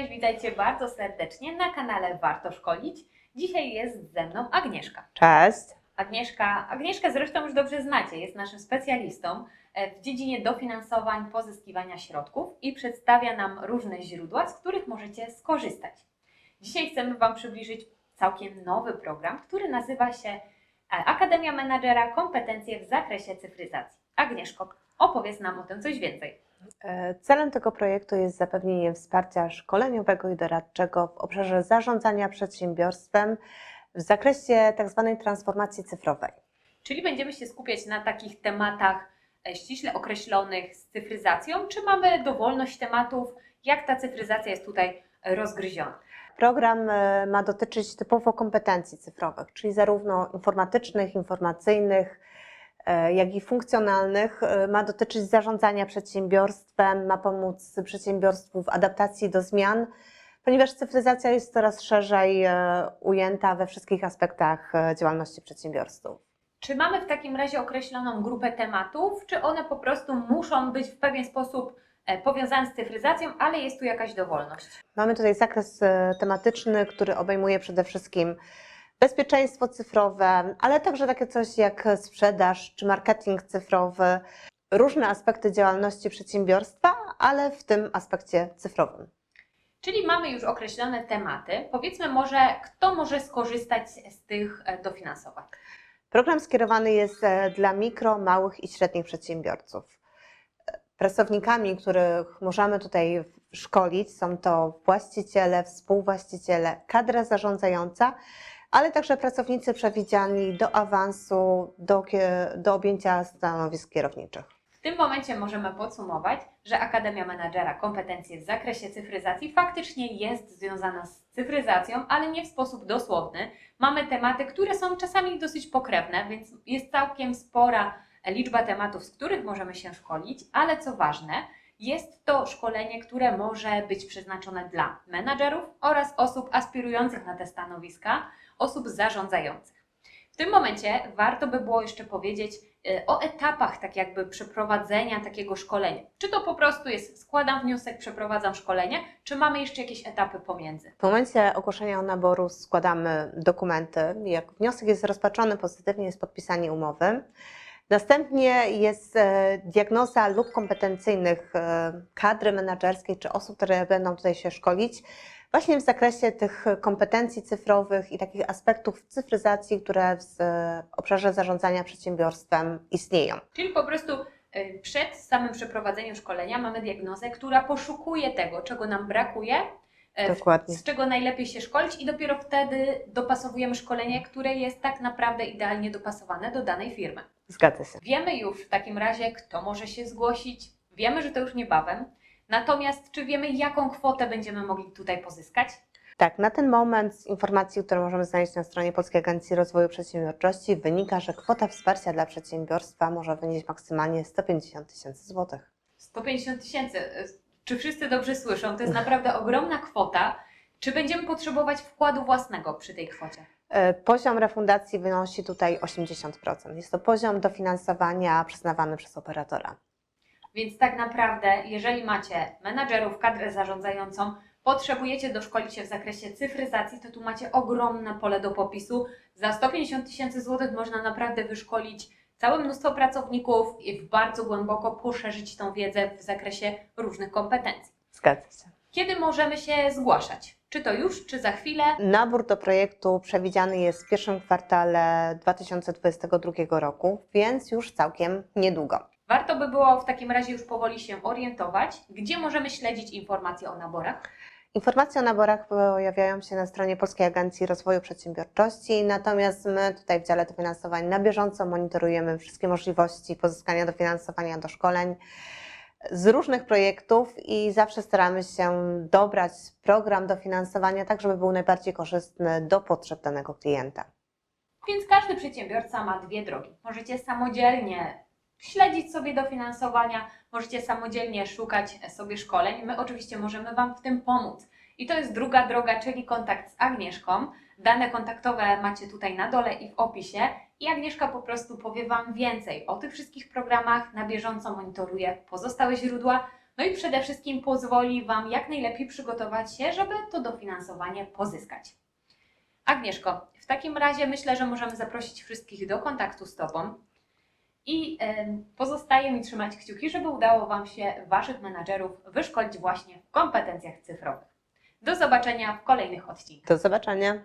Cześć, witajcie bardzo serdecznie na kanale Warto Szkolić. Dzisiaj jest ze mną Agnieszka. Cześć. Agnieszka, Agnieszkę zresztą już dobrze znacie, jest naszym specjalistą e, w dziedzinie dofinansowań, pozyskiwania środków i przedstawia nam różne źródła, z których możecie skorzystać. Dzisiaj chcemy Wam przybliżyć całkiem nowy program, który nazywa się e, Akademia Menadżera Kompetencje w zakresie cyfryzacji. Agnieszko, opowiedz nam o tym coś więcej. E, Celem tego projektu jest zapewnienie wsparcia szkoleniowego i doradczego w obszarze zarządzania przedsiębiorstwem w zakresie tzw. transformacji cyfrowej. Czyli będziemy się skupiać na takich tematach e, ściśle określonych z cyfryzacją, czy mamy dowolność tematów, jak ta cyfryzacja jest tutaj e, rozgryziona? Program ma dotyczyć typowo kompetencji cyfrowych, czyli zarówno informatycznych, informacyjnych, jak i funkcjonalnych. E, Ma dotyczyć zarządzania przedsiębiorstwem, ma pomóc przedsiębiorstwu w adaptacji do zmian, ponieważ cyfryzacja jest coraz szerzej e, ujęta we wszystkich aspektach e, działalności przedsiębiorstw. Czy mamy w takim razie określoną grupę tematów, czy one po prostu muszą być w pewien sposób e, powiązane z cyfryzacją, ale jest tu jakaś dowolność? Mamy tutaj zakres e, tematyczny, który obejmuje przede wszystkim bezpieczeństwo cyfrowe, ale także takie coś jak sprzedaż czy marketing cyfrowy, różne aspekty działalności przedsiębiorstwa, ale w tym aspekcie cyfrowym. Czyli mamy już określone tematy. Powiedzmy może, kto może skorzystać z tych e, dofinansowań? Program skierowany jest e, dla mikro, małych i średnich przedsiębiorców. Pracownikami, których możemy tutaj szkolić, są to właściciele, współwłaściciele, kadra zarządzająca, ale także pracownicy przewidziani do awansu, do, do objęcia stanowisk kierowniczych. W tym momencie możemy podsumować, że Akademia Menadżera Kompetencje w zakresie cyfryzacji faktycznie jest związana z cyfryzacją, ale nie w sposób dosłowny. Mamy tematy, które są czasami dosyć pokrewne, więc jest całkiem spora liczba tematów, z których możemy się szkolić, ale co ważne, jest to szkolenie, które może być przeznaczone dla menadżerów oraz osób aspirujących na te stanowiska, osób zarządzających. W tym momencie warto by było jeszcze powiedzieć y, o etapach tak jakby przeprowadzenia takiego szkolenia. Czy to po prostu jest składam wniosek, przeprowadzam szkolenie, czy mamy jeszcze jakieś etapy pomiędzy? W momencie ogłoszenia naboru składamy dokumenty. Jak wniosek jest rozpatrzony pozytywnie, jest podpisanie umowy. Następnie jest e, diagnoza luk kompetencyjnych e, kadry menedżerskiej czy osób, które będą tutaj się szkolić, właśnie w zakresie tych kompetencji cyfrowych i takich aspektów cyfryzacji, które w e, obszarze zarządzania przedsiębiorstwem istnieją. Czyli po prostu przed samym przeprowadzeniem szkolenia mamy diagnozę, która poszukuje tego, czego nam brakuje, Dokładnie. z czego najlepiej się szkolić i dopiero wtedy dopasowujemy szkolenie, które jest tak naprawdę idealnie dopasowane do danej firmy. Zgadza się. Wiemy już w takim razie, kto może się zgłosić, wiemy, że to już niebawem. Natomiast czy wiemy, jaką kwotę będziemy mogli tutaj pozyskać? Tak, na ten moment z informacji, które możemy znaleźć na stronie Polskiej Agencji Rozwoju Przedsiębiorczości, wynika, że kwota wsparcia dla przedsiębiorstwa może wynieść maksymalnie 150 tysięcy złotych. 150 tysięcy. Czy wszyscy dobrze słyszą? To jest naprawdę ogromna kwota. Czy będziemy potrzebować wkładu własnego przy tej kwocie? E, Poziom refundacji wynosi tutaj 80%. Jest to poziom dofinansowania przyznawany przez operatora. Więc tak naprawdę, jeżeli macie menadżerów, kadrę zarządzającą, potrzebujecie doszkolić się w zakresie cyfryzacji, to tu macie ogromne pole do popisu. Za 150 tysięcy złotych można naprawdę wyszkolić całe mnóstwo pracowników i bardzo głęboko poszerzyć tą wiedzę w zakresie różnych kompetencji. Zgadza się. Kiedy możemy się zgłaszać? Czy to już, czy za chwilę? Nabór do projektu przewidziany jest w pierwszym kwartale 2022 roku, więc już całkiem niedługo. Warto by było w takim razie już powoli się orientować, gdzie możemy śledzić informacje o naborach. Informacje o naborach pojawiają się na stronie Polskiej Agencji Rozwoju Przedsiębiorczości, natomiast my tutaj w dziale dofinansowań na bieżąco monitorujemy wszystkie możliwości pozyskania dofinansowania do szkoleń z różnych projektów i zawsze staramy się dobrać program dofinansowania tak, żeby był najbardziej korzystny do potrzeb danego klienta. Więc każdy przedsiębiorca ma dwie drogi. Możecie samodzielnie śledzić sobie dofinansowania, możecie samodzielnie szukać sobie szkoleń. My oczywiście możemy Wam w tym pomóc. I to jest druga droga, czyli kontakt z Agnieszką. Dane kontaktowe macie tutaj na dole i w opisie. I Agnieszka po prostu powie Wam więcej o tych wszystkich programach, na bieżąco monitoruje pozostałe źródła. No i przede wszystkim pozwoli Wam jak najlepiej przygotować się, żeby to dofinansowanie pozyskać. Agnieszko, w takim razie myślę, że możemy zaprosić wszystkich do kontaktu z Tobą. I pozostaje mi trzymać kciuki, żeby udało Wam się Waszych menadżerów wyszkolić właśnie w kompetencjach cyfrowych. Do zobaczenia w kolejnych odcinkach. Do zobaczenia.